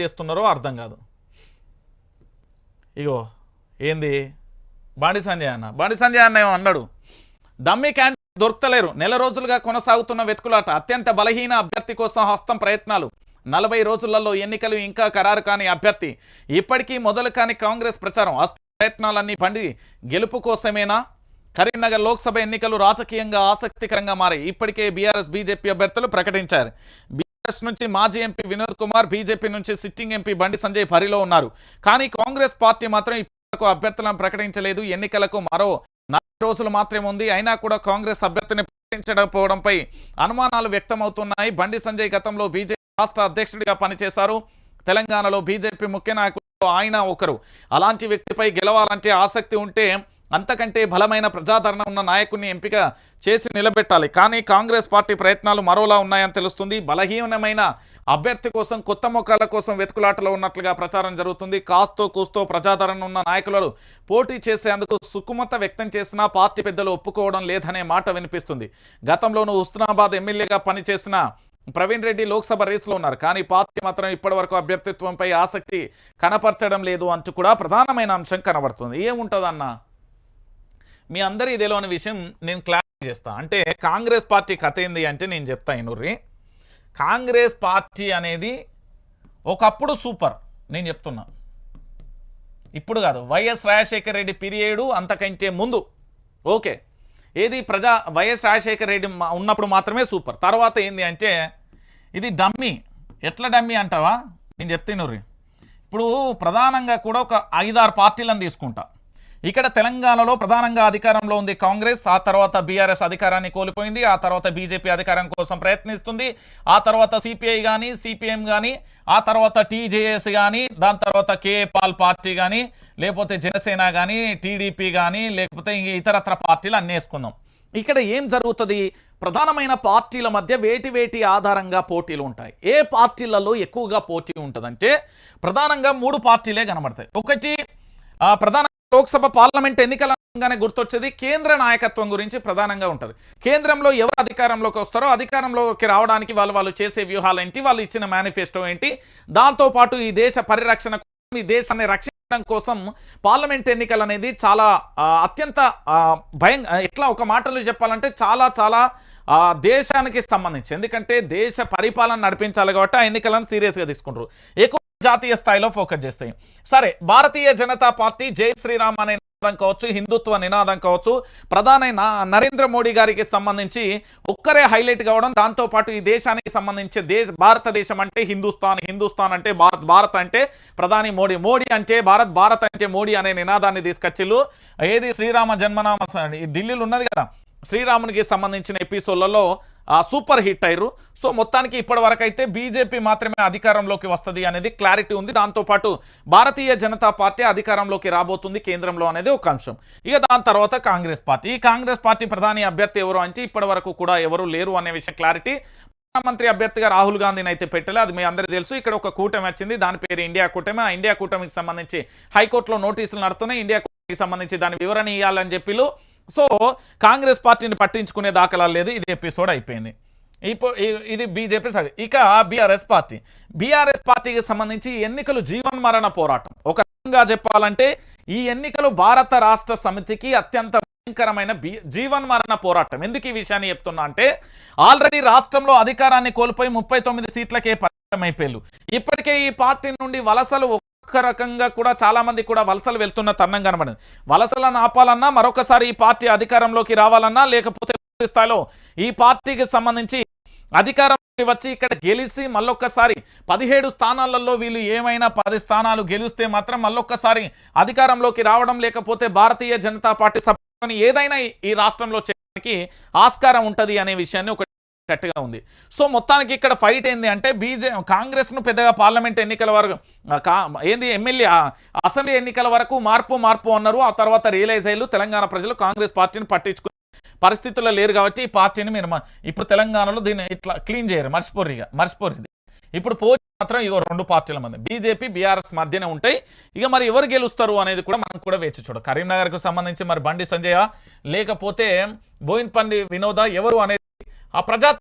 చేస్తున్నారో అర్థం కాదు. ఇగో ఏంది? బాండి సంజయ్ అన్న. బాండి సంజయ్ అన్న అన్నాడు. డమ్మీ క్యాండిడేట్ దొరకలేరు నెల రోజులుగా కొనసాగుతున్న వెతుకులాట అత్యంత బలహీన అభ్యర్థి కోసం హస్తం ప్రయత్నాలు. నలభై రోజులలో ఎన్నికలు ఇంకా ఖరారు కాని అభ్యర్థి. ఇప్పటికీ మొదలు కాని కాంగ్రెస్ ప్రచారం. హస్త ప్రయత్నాలన్నీ పండి గెలుపు కోసమేనా? కరీంనగర్ లోక్సభ ఎన్నికలు రాజకీయంగా ఆసక్తికరంగా మారాయి. ఇప్పటికే బీఆర్ఎస్ బీజేపీ అభ్యర్థులు ప్రకటించారు. కాంగ్రెస్ నుంచి మాజీ ఎంపీ వినోద్ కుమార్ బీజేపీ నుంచి సిట్టింగ్ ఎంపీ బండి సంజయ్ బరిలో ఉన్నారు. కానీ కాంగ్రెస్ పార్టీ మాత్రం ఇప్పటివరకు అభ్యర్థులను ప్రకటించలేదు. ఎన్నికలకు మరో నాలుగు రోజులు మాత్రమే ఉంది. అయినా కూడా కాంగ్రెస్ అభ్యర్థిని ప్రకటించకపోవడంపై అనుమానాలు వ్యక్తమవుతున్నాయి. బండి సంజయ్ గతంలో బీజేపీ రాష్ట్ర అధ్యక్షుడిగా పనిచేశారు. తెలంగాణలో బీజేపీ ముఖ్య నాయకులు ఆయన ఒకరు. అలాంటి వ్యక్తిపై గెలవాలంటే ఆసక్తి ఉంటే అంతకంటే బలమైన ప్రజాదరణ ఉన్న నాయకుడిని ఎంపిక చేసి నిలబెట్టాలి. కానీ కాంగ్రెస్ పార్టీ ప్రయత్నాలు మరోలా ఉన్నాయని తెలుస్తుంది. బలహీనమైన అభ్యర్థి కోసం కొత్త మొక్కల కోసం వెతుకులాటలో ఉన్నట్లుగా ప్రచారం జరుగుతుంది. కాస్తో కూస్తో ప్రజాదరణ ఉన్న నాయకులను పోటీ చేసేందుకు సుకుమత వ్యక్తం చేసినా పార్టీ పెద్దలు ఒప్పుకోవడం లేదనే మాట వినిపిస్తుంది. గతంలోనూ హుస్నాబాద్ ఎమ్మెల్యేగా పనిచేసిన ప్రవీణ్ రెడ్డి లోక్సభ రేసులో ఉన్నారు. కానీ పార్టీ మాత్రం ఇప్పటివరకు అభ్యర్థిత్వంపై ఆసక్తి కనపరచడం లేదు అంటూ కూడా ప్రధానమైన అంశం కనబడుతుంది. ఏముంటుందన్నా? మీ అందరి ఇదేలోని విషయం నేను క్లారిఫై చేస్తా. అంటే కాంగ్రెస్ పార్టీ కథ ఏంది అంటే నేను చెప్తా ఇనుర్రి. కాంగ్రెస్ పార్టీ అనేది ఒకప్పుడు సూపర్. నేను చెప్తున్నా. ఇప్పుడు కాదు. వైఎస్ రాజశేఖర రెడ్డి పీరియడు అంతకంటే ముందు. ఓకే. ఏది ప్రజా వైఎస్ రాజశేఖర రెడ్డి మా- ఉన్నప్పుడు మాత్రమే సూపర్. తర్వాత ఏంది అంటే ఇది డమ్మీ. ఎట్లా డమ్మీ అంటావా? నేను చెప్తాను ఇప్పుడు ప్రధానంగా కూడా ఒక ఐదారు పార్టీలను తీసుకుంటా. ఇక్కడ తెలంగాణలో ప్రధానంగా అధికారంలో ఉంది కాంగ్రెస్ ఆ తర్వాత బీఆర్ఎస్ అధికారాన్ని కోల్పోయింది ఆ తర్వాత బీజేపీ అధికారం కోసం ప్రయత్నిస్తుంది ఆ తర్వాత సిపిఐ కానీ సిపిఎం కానీ ఆ తర్వాత టీజేఎస్ కానీ దాని తర్వాత కేఏ పాల్ పార్టీ కానీ లేకపోతే జనసేన కానీ టీడీపీ కానీ లేకపోతే ఇతరత్ర పార్టీలు అన్నేసుకుందాం ఇక్కడ ఏం జరుగుతుంది? ప్రధానమైన పార్టీల మధ్య వేటి వేటి ఆధారంగా పోటీలు ఉంటాయి. ఏ పార్టీలలో ఎక్కువగా పోటీ ఉంటుందంటే ప్రధానంగా మూడు పార్టీలే కనబడతాయి. ఒకటి ప్రధాన లోక్సభ పార్లమెంట్ ఎన్నికలంగానే గుర్తొచ్చేది కేంద్ర నాయకత్వం గురించి ప్రధానంగా ఉంటుంది. కేంద్రంలో ఎవరు అధికారంలోకి వస్తారో అధికారంలోకి రావడానికి వాళ్ళు వాళ్ళు చేసే వ్యూహాలు ఏంటి వాళ్ళు ఇచ్చిన మేనిఫెస్టో ఏంటి దాంతోపాటు ఈ దేశ పరిరక్షణ ఈ దేశాన్ని రక్షించడం కోసం పార్లమెంట్ ఎన్నికలు అనేది చాలా అత్యంత భయం ఎట్లా ఒక మాటలో చెప్పాలంటే చాలా చాలా దేశానికి సంబంధించి. ఎందుకంటే దేశ పరిపాలన నడిపించాలి కాబట్టి ఆ ఎన్నికలను సీరియస్గా తీసుకుంటారు. ఎక్కువ జాతీయ స్థాయిలో ఫోకస్ చేస్తాయి. సరే భారతీయ జనతా పార్టీ జై శ్రీరామ్ అనే నినాదం కావచ్చు హిందుత్వ నినాదం కావచ్చు ప్రధాని నరేంద్ర మోడీ గారికి సంబంధించి ఒక్కరే హైలైట్ కావడం దాంతో పాటు ఈ దేశానికి సంబంధించి దేశ భారతదేశం అంటే హిందుస్థాన్ హిందుస్థాన్ అంటే భారత్ భారత్ అంటే ప్రధాని మోడీ మోడీ అంటే భారత్ భారత్ అంటే మోడీ అనే నినాదాన్ని తీసుకొచ్చిల్లు ఏది శ్రీరామ జన్మనామ ఢిల్లీలో ఉన్నది కదా. శ్రీరామునికి సంబంధించిన ఎపిసోడ్లలో సూపర్ హిట్ అయ్యారు. సో మొత్తానికి ఇప్పటి అయితే బీజేపీ మాత్రమే అధికారంలోకి వస్తుంది అనేది క్లారిటీ ఉంది. దాంతోపాటు భారతీయ జనతా పార్టీ అధికారంలోకి రాబోతుంది కేంద్రంలో అనేది ఒక అంశం. ఇక దాని తర్వాత కాంగ్రెస్ పార్టీ. ఈ కాంగ్రెస్ పార్టీ ప్రధాని అభ్యర్థి ఎవరు అంటే ఇప్పటి వరకు కూడా ఎవరు లేరు అనే విషయం క్లారిటీ. ప్రధానమంత్రి అభ్యర్థిగా రాహుల్ గాంధీని అయితే పెట్టలే అది మీ అందరికీ తెలుసు. ఇక్కడ ఒక కూటమి వచ్చింది దాని పేరు ఇండియా కూటమి. ఆ ఇండియా కూటమికి సంబంధించి హైకోర్టులో నోటీసులు నడుతున్నాయి ఇండియా కూటమికి సంబంధించి దాని వివరణ ఇవ్వాలని చెప్పిలు సో కాంగ్రెస్ పార్టీని పట్టించుకునే దాఖలా లేదు. ఇది ఎపిసోడ్ అయిపోయింది. ఇప్పుడు ఇది బీజేపీ సగ ఇక బీఆర్ఎస్ పార్టీ. బీఆర్ఎస్ పార్టీకి సంబంధించి ఎన్నికలు ఎన్నికలు జీవన్మరణ పోరాటం. ఒక రకంగా చెప్పాలంటే ఈ ఎన్నికలు భారత రాష్ట్ర సమితికి అత్యంత భయంకరమైన జీవన్ జీవన్మరణ పోరాటం. ఎందుకు ఈ విషయాన్ని చెప్తున్నా అంటే ఆల్రెడీ రాష్ట్రంలో అధికారాన్ని కోల్పోయి ముప్పై తొమ్మిది సీట్లకే పరిమితం అయిపోయారు ఇప్పటికే ఈ పార్టీ నుండి వలసలు రకంగా కూడా చాలా మంది కూడా వలసలు వెళ్తున్న తరుణం కనబడింది. వలసలను ఆపాలన్నా మరొకసారి ఈ పార్టీ అధికారంలోకి రావాలన్నా లేకపోతే స్థాయిలో ఈ పార్టీకి సంబంధించి అధికారంలోకి వచ్చి ఇక్కడ గెలిచి మళ్ళొక్కసారి పదిహేడు స్థానాలలో వీళ్ళు ఏమైనా పది స్థానాలు గెలిస్తే మాత్రం మళ్ళొక్కసారి అధికారంలోకి రావడం లేకపోతే భారతీయ జనతా పార్టీ సభ్యుని ఏదైనా ఈ- ఈ రాష్ట్రంలో చేయడానికి ఆస్కారం ఉంటుంది అనే విషయాన్ని ఒక గట్టిగా ఉంది. సో మొత్తానికి ఇక్కడ ఫైట్ ఏంది అంటే బీజే కాంగ్రెస్ను పెద్దగా పార్లమెంట్ ఎన్నికల వరకు ఏంది ఎమ్మెల్యే అసెంబ్లీ ఎన్నికల వరకు మార్పు మార్పు అన్నారు. ఆ తర్వాత రియలైజ్ అయ్యారు. తెలంగాణ ప్రజలు కాంగ్రెస్ పార్టీని పట్టించుకుని పరిస్థితుల్లో లేరు కాబట్టి ఈ పార్టీని మీరు ఇప్పుడు తెలంగాణలో దీన్ని ఇట్లా క్లీన్ చేయరు. మర్చిపోరు ఇక మర్చిపోరు ఇది. ఇప్పుడు పోటీ మాత్రం ఇగో రెండు పార్టీల మధ్య బీజేపీ బీఆర్ఎస్ మధ్యనే ఉంటాయి. ఇక మరి ఎవరు గెలుస్తారు అనేది కూడా మనం కూడా వేచి చూడ కరీంనగర్కు సంబంధించి మరి బండి సంజయ లేకపోతే బోయిన్పల్లి వినోద ఎవరు అనేది ఆ ప్రజా